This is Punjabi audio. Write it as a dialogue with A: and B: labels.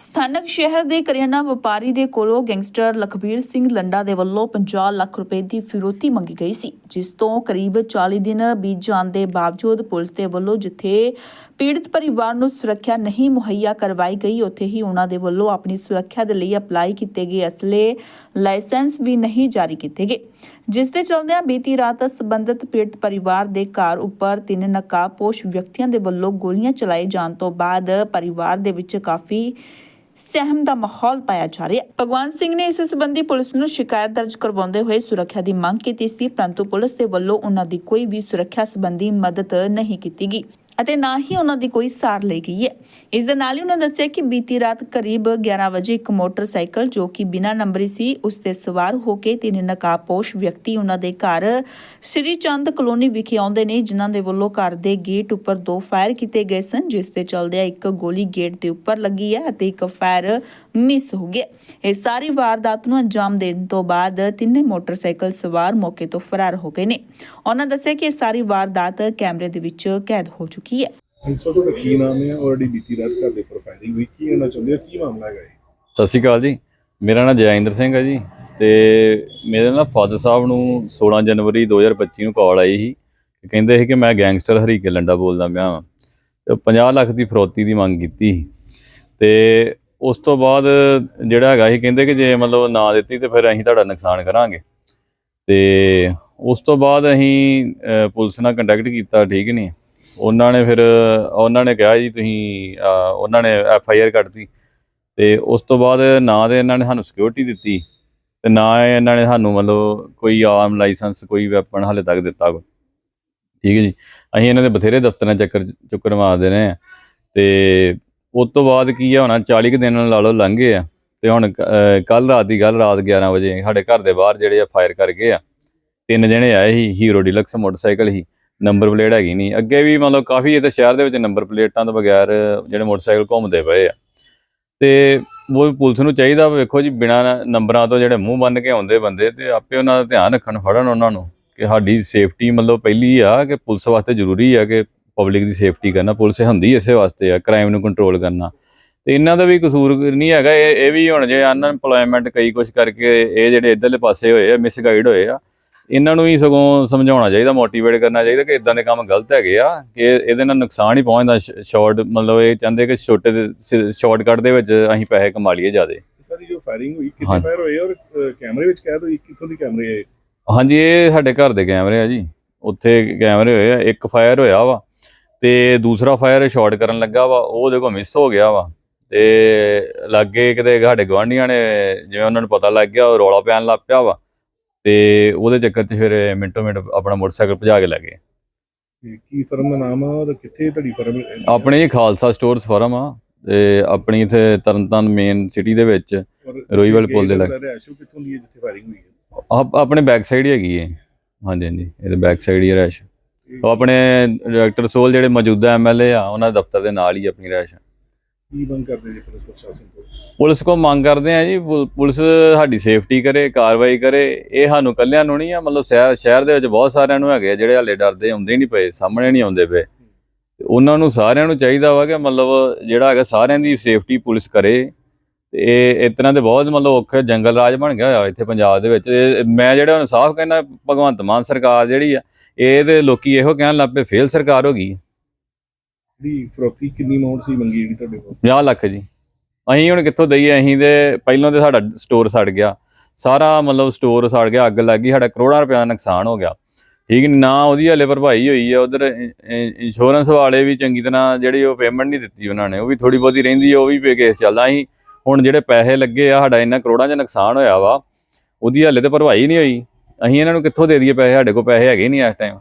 A: ਸਥਾਨਕ ਸ਼ਹਿਰ ਦੇ ਕਰਿਆਨਾ ਵਪਾਰੀ ਦੇ ਕੋਲੋਂ ਗੈਂਗਸਟਰ ਲਖਬੀਰ ਸਿੰਘ ਲੰਡਾ ਦੇ ਵੱਲੋਂ 50 ਲੱਖ ਰੁਪਏ ਦੀ ਫਿਰੌਤੀ ਮੰਗੀ ਗਈ ਸੀ, ਜਿਸ ਤੋਂ ਕਰੀਬ 40 ਦਿਨ ਬੀਤ ਜਾਣ ਦੇ ਬਾਵਜੂਦ ਪੁਲਿਸ ਦੇ ਵੱਲੋਂ ਜਿੱਥੇ ਪੀੜਤ ਪਰਿਵਾਰ ਨੂੰ ਸੁਰੱਖਿਆ ਨਹੀਂ ਮੁਹੱਈਆ ਕਰਵਾਈ ਗਈ, ਉੱਥੇ ਹੀ ਉਹਨਾਂ ਦੇ ਵੱਲੋਂ ਆਪਣੀ ਸੁਰੱਖਿਆ ਦੇ ਲਈ ਅਪਲਾਈ ਕੀਤੇ ਗਏ ਅਸਲੇ ਲਾਇਸੈਂਸ ਵੀ ਨਹੀਂ ਜਾਰੀ ਕੀਤੇ ਗਏ। ਜਿਸ ਦੇ ਚਲਦਿਆਂ ਬੀਤੀ ਰਾਤ ਸਬੰਧਤ ਪੀੜਤ ਪਰਿਵਾਰ ਦੇ ਘਰ ਉੱਪਰ ਤਿੰਨ ਨਕਾਬਪੋਸ਼ ਵਿਅਕਤੀਆਂ ਦੇ ਵੱਲੋਂ ਗੋਲੀਆਂ ਚਲਾਏ ਜਾਣ ਤੋਂ ਬਾਅਦ ਪਰਿਵਾਰ ਦੇ ਵਿੱਚ ਕਾਫੀ ਸਹਿਮ ਦਾ ਮਾਹੌਲ ਪਾਇਆ ਜਾ ਰਿਹਾ। ਹੈ ਭਗਵਾਨ ਸਿੰਘ ਨੇ ਇਸ ਸੰਬੰਧੀ ਪੁਲਿਸ ਨੂੰ ਸ਼ਿਕਾਇਤ ਦਰਜ ਕਰਵਾਉਂਦੇ ਹੋਏ ਸੁਰੱਖਿਆ ਦੀ ਮੰਗ ਕੀਤੀ ਸੀ, ਪਰੰਤੂ ਪੁਲਿਸ ਦੇ ਵੱਲੋਂ ਉਹਨਾਂ ਦੀ ਕੋਈ ਵੀ ਸੁਰੱਖਿਆ ਸੰਬੰਧੀ ਮਦਦ ਨਹੀਂ ਕੀਤੀ ਗਈ। ਅਤੇ ਨਾ ਹੀ ਉਹਨਾਂ ਦੀ ਕੋਈ ਸਾਰ ਲਈ ਗਈ ਹੈ। ਇਸ ਦੇ ਨਾਲ ਹੀ ਉਹਨਾਂ ਦੱਸਿਆ ਕਿ ਬੀਤੀ ਰਾਤ ਕਰੀਬ 11 ਵਜੇ ਇੱਕ ਮੋਟਰਸਾਈਕਲ ਜੋ ਕਿ ਬਿਨਾਂ ਨੰਬਰੀ ਸੀ, ਉਸ ਤੇ ਸਵਾਰ ਹੋ ਕੇ ਤਿੰਨ ਨਕਾਬਪੋਸ਼ ਵਿਅਕਤੀ ਉਹਨਾਂ ਦੇ ਘਰ ਸ੍ਰੀ ਚੰਦ ਕਲੋਨੀ ਵਿਖੇ ਆਉਂਦੇ ਨੇ, ਜਿਨ੍ਹਾਂ ਦੇ ਵੱਲੋਂ ਘਰ ਦੇ ਗੇਟ ਉੱਪਰ ਦੋ ਫਾਇਰ ਕੀਤੇ ਗਏ ਸਨ, ਜਿਸ ਤੇ ਚਲਦਿਆਂ ਇੱਕ ਗੋਲੀ ਗੇਟ ਦੇ ਉੱਪਰ ਲੱਗੀ ਹੈ ਅਤੇ ਇੱਕ ਫਾਇਰ ਮਿਸ ਹੋ ਗਿਆ। ਇਹ ਸਾਰੀ ਵਾਰਦਾਤ ਨੂੰ ਅੰਜਾਮ ਦੇਣ ਤੋਂ ਬਾਅਦ ਤਿੰਨੇ ਮੋਟਰਸਾਈਕਲ ਸਵਾਰ ਮੌਕੇ ਤੋਂ ਫਰਾਰ ਹੋ ਗਏ ਨੇ। ਉਹਨਾਂ ਦੱਸਿਆ ਕਿ ਇਹ ਸਾਰੀ ਵਾਰਦਾਤ ਕੈਮਰੇ ਦੇ ਵਿੱਚ ਕੈਦ ਹੋ ਚੁੱਕੀ ਹੈ?
B: ਅੰਸਰ ਤੁਹਾਡਾ ਕੀ ਨਾਮ ਹੈ? ਆਲਰੇਡੀ ਬੀਤੀ ਰਾਤ ਘਰ ਦੇ ਪ੍ਰੋਫਾਈਲਿੰਗ ਹੋਈ। ਕੀ ਹੋਣਾ ਚਾਹੁੰਦੇ ਹੋ? ਕੀ ਮਾਮਲਾ ਹੈਗਾ ਇਹ
C: ਸਤਿ ਸ਼੍ਰੀ ਅਕਾਲ ਜੀ। ਮੇਰਾ ਨਾਮ ਜੈਇੰਦਰ ਸਿੰਘ ਹੈ ਜੀ ਤੇ ਮੇਰੇ ਨਾਲ ਫਾਦਰ ਸਾਹਿਬ ਨੂੰ 16 ਜਨਵਰੀ 2025 ਨੂੰ ਕਾਲ ਆਈ ਸੀ ਕਿ ਕਹਿੰਦੇ ਸੀ ਕਿ ਮੈਂ ਗੈਂਗਸਟਰ ਹਰੀਕੇ ਲੰਡਾ ਬੋਲਦਾ ਪਿਆ ਹਾਂ ਤੇ 50 ਲੱਖ ਦੀ ਫਰੋਤੀ ਦੀ ਮੰਗ ਕੀਤੀ ਸੀ। ਤੇ ਉਸ ਤੋਂ ਬਾਅਦ ਜਿਹੜਾ ਹੈਗਾ ਸੀ ਕਹਿੰਦੇ ਕਿ ਜੇ ਮਤਲਬ ਨਾ ਦਿੱਤੀ ਤੇ ਫਿਰ ਅਸੀਂ ਤੁਹਾਡਾ ਨੁਕਸਾਨ ਕਰਾਂਗੇ। ਤੇ ਉਸ ਤੋਂ ਬਾਅਦ ਅਸੀਂ ਪੁਲਿਸ ਨਾਲ ਕੰਟੈਕਟ ਕੀਤਾ ਠੀਕ ਨਹੀਂ। ਉਹਨਾਂ ਨੇ ਫਿਰ, ਉਹਨਾਂ ਨੇ ਕਿਹਾ ਜੀ ਤੁਸੀਂ ਉਹਨਾਂ ਨੇ ਐਫ ਆਈ ਆਰ ਕੱਢਤੀ ਤੇ ਉਸ ਤੋਂ ਬਾਅਦ ਨਾ ਤੇ ਇਹਨਾਂ ਨੇ ਸਾਨੂੰ ਸਿਕਿਉਰਿਟੀ ਦਿੱਤੀ ਤੇ ਨਾ ਇਹਨਾਂ ਨੇ ਸਾਨੂੰ ਮਤਲਬ ਕੋਈ ਆਮ ਲਾਇਸੈਂਸ ਕੋਈ ਵੈਪਨ ਹਾਲੇ ਤੱਕ ਦਿੱਤਾ ਵਾ। ਠੀਕ ਹੈ ਜੀ ਅਸੀਂ ਇਹਨਾਂ ਦੇ ਬਥੇਰੇ ਦਫ਼ਤਰਾਂ ਚੱਕਰ, ਚੁੱਕਰ ਮਾਰਦੇ ਰਹੇ ਆ ਤੇ ਉਸ ਤੋਂ ਬਾਅਦ ਕੀ ਆ, ਹੋਣਾ 40 ਕੁ ਦਿਨ ਲਾ ਲਓ ਲੰਘ ਗਏ ਆ ਤੇ ਹੁਣ ਕੱਲ ਰਾਤ ਦੀ ਗੱਲ ਰਾਤ 11 ਵਜੇ ਸਾਡੇ ਘਰ ਦੇ ਬਾਹਰ ਜਿਹੜੇ ਆ ਫਾਇਰ ਕਰ ਗਏ ਆ, ਤਿੰਨ ਜਣੇ ਆਏ ਸੀ ਹੀਰੋ ਡੀਲਕਸ ਮੋਟਰਸਾਈਕਲ ਸੀ ਨੰਬਰ ਪਲੇਟ ਹੈਗੀ ਨਹੀਂ। ਅੱਗੇ ਵੀ ਮਤਲਬ ਕਾਫੀ ਇੱਥੇ ਸ਼ਹਿਰ ਦੇ ਵਿੱਚ ਨੰਬਰ ਪਲੇਟਾਂ ਤੋਂ ਬਗੈਰ ਜਿਹੜੇ ਮੋਟਰਸਾਈਕਲ ਘੁੰਮਦੇ ਪਏ ਆ। ਤੇ ਉਹ ਪੁਲਿਸ ਨੂੰ ਚਾਹੀਦਾ ਵੇਖੋ ਜੀ, ਬਿਨਾ ਨੰਬਰਾਂ ਤੋਂ ਜਿਹੜੇ ਮੂੰਹ ਬੰਨ ਕੇ ਆਉਂਦੇ ਬੰਦੇ, ਤੇ ਆਪੇ ਉਹਨਾਂ ਦਾ ਧਿਆਨ ਰੱਖਣ, ਫੜਨ ਉਹਨਾਂ ਨੂੰ ਕਿ ਸਾਡੀ ਸੇਫਟੀ ਮਤਲਬ ਪਹਿਲੀ ਆ ਕਿ ਪੁਲਿਸ ਵਾਸਤੇ ਜ਼ਰੂਰੀ ਆ ਕਿ ਪਬਲਿਕ ਦੀ ਸੇਫਟੀ ਕਰਨਾ, ਪੁਲਿਸ ਹੁੰਦੀ ਇਸੇ ਵਾਸਤੇ ਆ, ਕ੍ਰਾਈਮ ਨੂੰ ਕੰਟਰੋਲ ਕਰਨਾ। ਤੇ ਇਹਨਾਂ ਦਾ ਵੀ ਕਸੂਰ ਨਹੀਂ ਹੈਗਾ, ਇਹ ਇਹ ਵੀ ਹੁਣ ਜੇ ਅਨਐਮਪਲੋਇਮੈਂਟ ਕਈ ਕੁਝ ਕਰਕੇ ਇਹ ਜਿਹੜੇ ਇਧਰਲੇ ਪਾਸੇ ਹੋਏ ਆ, ਮਿਸਗਾਈਡ ਹੋਏ ਆ ਇਹਨਾਂ ਨੂੰ ਹੀ ਸਗੋਂ ਸਮਝਾਉਣਾ ਚਾਹੀਦਾ ਮੋਟੀਵੇਟ ਕਰਨਾ ਚਾਹੀਦਾ ਕਿ ਇਦਾਂ ਦੇ ਕੰਮ ਗਲਤ ਹੈਗੇ ਆ ਕਿ ਇਹਦੇ ਨਾਲ ਨੁਕਸਾਨ ਹੀ ਪਹੁੰਚਦਾ ਸ਼ਾਰਟ ਮਤਲਬ ਇਹ ਚਾਹੁੰਦੇ ਕਿ ਛੋਟੇ ਸ਼ਾਰਟਕਟ ਦੇ ਵਿੱਚ ਅਸੀਂ ਪੈਸੇ ਕਮਾ ਲਈਏ ਜ਼ਿਆਦੇ।
B: ਸਾਰੀ ਜੋ ਫਾਇਰਿੰਗ ਹੋਈ। ਕਿੰਨੇ ਫਾਇਰ ਹੋਏ ਔਰ ਕੈਮਰੇ ਵਿੱਚ ਕੈਦ ਹੋਈ ਕਿੱਥੋਂ ਦੀ ਕੈਮਰੇ ਹੈ
C: ਹਾਂਜੀ ਇਹ ਸਾਡੇ ਘਰ ਦੇ ਕੈਮਰੇ ਆ ਜੀ। ਉੱਥੇ ਕੈਮਰੇ ਹੋਏ ਆ ਇੱਕ ਫਾਇਰ ਹੋਇਆ ਵਾ ਤੇ ਦੂਸਰਾ ਫਾਇਰ ਸ਼ਾਰਟ ਕਰਨ ਲੱਗਾ ਵਾ ਉਹ ਕੋਲ ਮਿਸ ਹੋ ਗਿਆ ਵਾ। ਤੇ ਲੱਗੇ ਕਿਤੇ ਸਾਡੇ ਗਵਾਂਢੀਆਂ ਨੇ ਜਿਵੇਂ ਉਹਨਾਂ ਨੂੰ ਪਤਾ ਲੱਗ ਗਿਆ ਉਹ ਰੌਲਾ ਪੈਣ ਲੱਗ ਪਿਆ ਵਾ। ਤੇ ਉਹਦੇ ਚੱਕਰ 'ਚ ਫਿਰ ਮਿੰਟੋ ਮਿੰਟ ਆਪਣਾ ਮੋਟਰਸਾਈਕਲ ਭਜਾ ਕੇ ਲੈ ਗਏ।
B: ਤੇ ਕੀ ਫਰਮ ਦਾ ਨਾਮ ਆ ਔਰ ਕਿੱਥੇ ਤੁਹਾਡੀ ਫਰਮ
C: ਆਪਣੇ ਜੀ ਖਾਲਸਾ ਸਟੋਰਸ ਫਰਮ ਆ ਤੇ ਆਪਣੀ ਇੱਥੇ ਤਰਨਤਾਰਨ ਮੇਨ ਸਿਟੀ ਦੇ ਵਿੱਚ ਰੋਈਵਾਲ ਪੁਲ ਦੇ ਲਾਗੇ।
B: ਰਹਿਸ਼ੋ ਕਿੱਥੋਂ ਦੀ ਹੈ ਜਿੱਥੇ ਫਾਇਰਿੰਗ ਹੋਈ ਹੈ?
C: ਆਪ- ਆਪਣੇ ਬੈਕ ਸਾਈਡ ਹੀ ਹੈਗੀ ਹੈ ਹਾਂਜੀ ਹਾਂਜੀ ਇਹਦੇ ਬੈਕ ਸਾਈਡ ਹੀ ਰੈਸ਼। ਉਹ ਆਪਣੇ ਡਾਇਰੈਕਟਰ ਸੋਲ ਜਿਹੜੇ ਮੌਜੂਦਾ ਐਮਐਲਏ ਆ ਉਹਨਾਂ ਦੇ ਦਫ਼ਤਰ ਦੇ ਨਾਲ ਹੀ ਆਪਣੀ ਰੈਸ਼
B: ਕੀ ਬੰਦ ਕਰਦੇ ਜੀ ਪੁਲਿਸ ਪ੍ਰਸ਼ਾਸਨ ਕੋਲ?
C: ਪੁਲਿਸ ਕੋ ਮੰਗ ਕਰਦੇ ਆ ਜੀ ਪੁਲਿਸ ਸਾਡੀ ਸੇਫਟੀ ਕਰੇ, ਕਾਰਵਾਈ ਕਰੇ। ਇਹ ਸਾਨੂੰ ਕੱਲਿਆਂ ਨੂੰ ਨਹੀਂ ਆ, ਮਤਲਬ ਸ਼ਹਿਰ ਸ਼ਹਿਰ ਦੇ ਵਿੱਚ ਬਹੁਤ ਸਾਰਿਆਂ ਨੂੰ ਹੈਗੇ ਆ, ਜਿਹੜੇ ਹਾਲੇ ਡਰਦੇ ਆਉਂਦੇ ਨਹੀਂ ਪਏ, ਸਾਹਮਣੇ ਨਹੀਂ ਆਉਂਦੇ ਪਏ। ਤੇ ਉਹਨਾਂ ਨੂੰ ਸਾਰਿਆਂ ਨੂੰ ਚਾਹੀਦਾ ਵਾ ਕਿ ਮਤਲਬ ਜਿਹੜਾ ਹੈਗਾ ਸਾਰਿਆਂ ਦੀ ਸੇਫਟੀ ਪੁਲਿਸ ਕਰੇ। ਤੇ ਇਹ, ਇਸ ਤਰ੍ਹਾਂ ਦੇ ਬਹੁਤ ਮਤਲਬ ਔਖੇ ਜੰਗਲ ਰਾਜ ਬਣ ਗਿਆ ਹੋਇਆ ਇੱਥੇ ਪੰਜਾਬ ਦੇ ਵਿੱਚ। ਮੈਂ ਜਿਹੜਾ ਹੁਣ ਸਾਫ਼ ਕਹਿੰਦਾ, ਭਗਵੰਤ ਮਾਨ ਸਰਕਾਰ ਜਿਹੜੀ ਆ, ਇਹ ਤੇ ਲੋਕੀ ਇਹੋ ਕਹਿਣ ਲੱਗ ਪਏ, ਫੇਲ ਸਰਕਾਰ ਹੋ ਗਈ।
B: ਜਿਹੜੀ ਫਰੋਤੀ ਕਿੰਨੀ ਅਮਾਉਂਟ ਸੀ ਮੰਗੀ ਜਿਹੜੀ ਤੁਹਾਡੇ ਕੋਲ?
C: 50 ਲੱਖ ਜੀ। ਅਸੀਂ ਹੁਣ ਕਿੱਥੋਂ ਦਈਏ? ਅਸੀਂ ਦੇ ਪਹਿਲਾਂ ਤੇ ਸਾਡਾ ਸਟੋਰ ਸੜ ਗਿਆ। ਸਾਰਾ ਮਤਲਬ ਸਟੋਰ ਸੜ ਗਿਆ, ਅੱਗ ਲੱਗ ਗਈ, ਸਾਡਾ ਕਰੋੜਾਂ ਰੁਪਏ ਦਾ ਨੁਕਸਾਨ ਹੋ ਗਿਆ। ਠੀਕ ਨੀ, ਨਾ ਉਹਦੀ ਹਲੇ ਭਰਪਾਈ ਹੋਈ ਹੈ ਉਧਰ ਇੰਸ਼ੋਰੈਂਸ ਵਾਲੇ ਵੀ ਚੰਗੀ ਤਰ੍ਹਾਂ ਜਿਹੜੀ ਉਹ ਪੇਮੈਂਟ ਨਹੀਂ ਦਿੱਤੀ ਉਹਨਾਂ ਨੇ, ਉਹ ਵੀ ਥੋੜੀ ਬਹੁਤੀ ਰਹਿੰਦੀ ਹੈ ਉਹ ਵੀ ਪੇ ਕੇਸ ਚੱਲਦਾ। ਅਸੀਂ ਹੁਣ ਜਿਹੜੇ ਪੈਸੇ ਲੱਗੇ ਆ, ਸਾਡਾ ਇੰਨਾ ਕਰੋੜਾਂ 'ਚ ਨੁਕਸਾਨ ਹੋਇਆ ਵਾ, ਉਹਦੀ ਹਲੇ ਤੇ ਭਰਪਾਈ ਨਹੀਂ ਹੋਈ। ਅਸੀਂ ਇਹਨਾਂ ਨੂੰ ਕਿੱਥੋਂ ਦੇ ਦਈਏ ਪੈਸੇ? ਸਾਡੇ ਕੋਲ ਪੈਸੇ ਹੈਗੇ ਨਹੀਂ ਇਸ ਟਾਈਮ